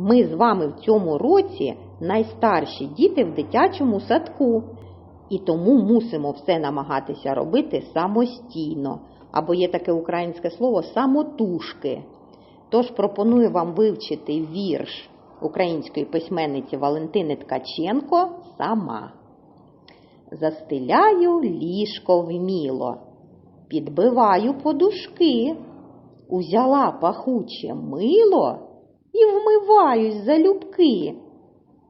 Ми з вами в цьому році найстарші діти в дитячому садку. І тому мусимо все намагатися робити самостійно. Або є таке українське слово самотужки. Тож пропоную вам вивчити вірш української письменниці Валентини Ткаченко сама. Застеляю ліжко вміло, підбиваю подушки, узяла пахуче мило і вмиваюсь залюбки.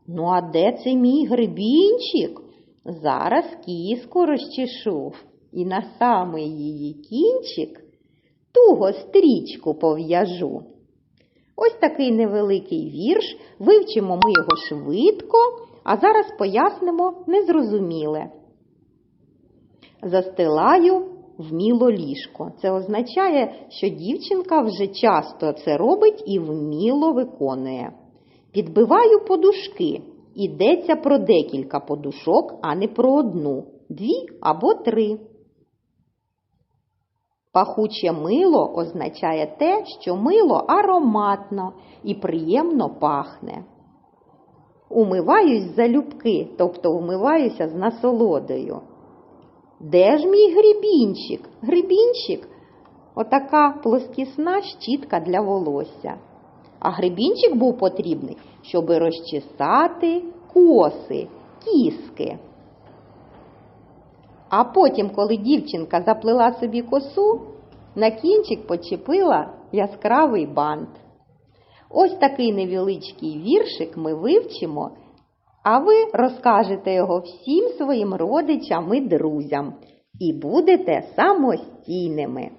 Ну, а де це мій грибінчик? Зараз кіску розчешу і на самий її кінчик туго стрічку пов'яжу. Ось такий невеликий вірш, вивчимо ми його швидко, а зараз пояснимо незрозуміле. Застилаю вміло ліжко. Це означає, що дівчинка вже часто це робить і вміло виконує. Підбиваю подушки. Йдеться про декілька подушок, а не про одну, дві або три. Пахуче мило означає те, що мило ароматно і приємно пахне. Умиваюсь залюбки, тобто умиваюся з насолодою. Де ж мій грібінчик? Грибінчик отака плоскісна щітка для волосся. А грибінчик був потрібний, щоб розчесати коси, кіски. А потім, коли дівчинка заплела собі косу, на кінчик почепила яскравий бант. Ось такий невеличкий віршик ми вивчимо, а ви розкажете його всім своїм родичам і друзям і будете самостійними.